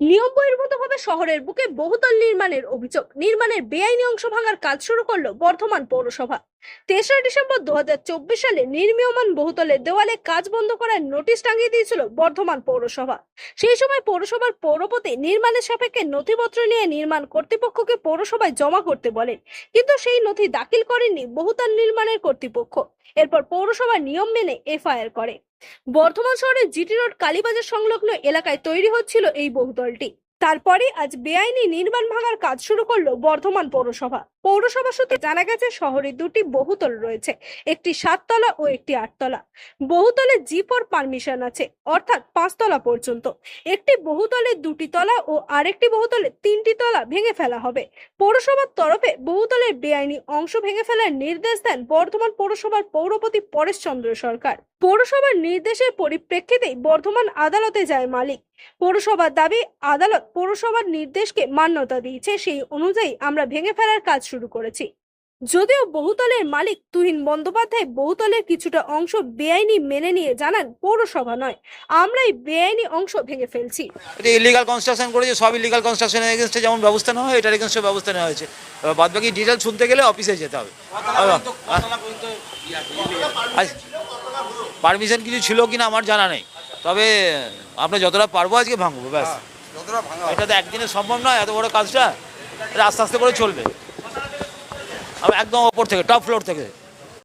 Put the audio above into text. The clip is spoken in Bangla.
নিয়ম বহির্ভূতভাবে শহরের বুকে বহুতল নির্মাণের অভিযোগ। নির্মাণের বেআইনি অংশ ভাঙার কাজ শুরু করল বর্ধমান পৌরসভা। তেসরা ডিসেম্বর দু হাজার চব্বিশ সালে নির্মীয়মান বহুতলের দেওয়ালে কাজ বন্ধ করার নোটিশ টাঙিয়ে দিয়েছিল বর্ধমান পৌরসভা। সেই সময় পৌরসভার পৌরপতি নির্মাণের সাপেক্ষে নথিপত্র নিয়ে নির্মাণ কর্তৃপক্ষকে পৌরসভায় জমা করতে বলেন। কিন্তু সেই নথি দাখিল করেননি বহুতল নির্মাণের কর্তৃপক্ষ। এরপর পৌরসভা নিয়ম মেনে এফআইআর করে। বর্ধমান শহরের জিটি রোড কালীবাজার সংলগ্ন এলাকায় তৈরি হচ্ছিল এই বহুতলটি। তারপরে আজ বেআইনি নির্মাণ ভাঙার কাজ শুরু করল বর্ধমান পৌরসভা। পৌরসভা সূত্রে জানা গেছে, শহরে দুটি বহুতল রয়েছে, একটি সাততলা ও একটি আটতলা। বহুতলে জি ফোর পারমিশন আছে, অর্থাৎ পাঁচতলা পর্যন্ত। একটি বহুতলে দুটি তলা ও আরেকটি বহুতলে তিনটি তলা ভেঙে ফেলা হবে। পৌরসভার তরফে বহুতলের বেআইনি অংশ ভেঙে ফেলার নির্দেশ দেন বর্ধমান পৌরসভার পৌরপতি পরেশ চন্দ্র সরকার। পৌরসভার নির্দেশের পরিপ্রেক্ষিতেই বর্ধমান আদালতে যায় মালিক। পৌরসভার দাবি আদালত পৌরসভার নির্দেশকে মান্যতা দিয়েছে সেই অনুযায়ী আমরা ভেঙে ফেলার কাজ শুরু করেছি। যদিও বহুতলের মালিক তুহিন বন্দ্যোপাধ্যায় বহুতলের কিছুটা অংশ বেআইনি মেনে নিয়ে জানান পৌরসভা নয়। আমরাই বেআইনি অংশ ভেঙে ফেলছি। এটা ইলিগাল কনস্ট্রাকশন করেছে সব ইলিগাল কনস্ট্রাকশনের এগেনস্টে যেমন ব্যবস্থা নেওয়া হয় এটার এগেনস্টে ব্যবস্থা নেওয়া হয়েছে। বাদ বাকি ডিটেল শুনতে গেলে অফিসে যেতে হবে। পারমিশন কিছু ছিল কিনা আমার জানা নেই। তবে আপনি যতটা পারব আজকে ভাঙবো ব্যাস। এটা তো একদিনে সম্ভব নয় এত বড় কাজটা। এটা আস্তে আস্তে করে চলবে। একদম ওপর থেকে টপ ফ্লোর থেকে।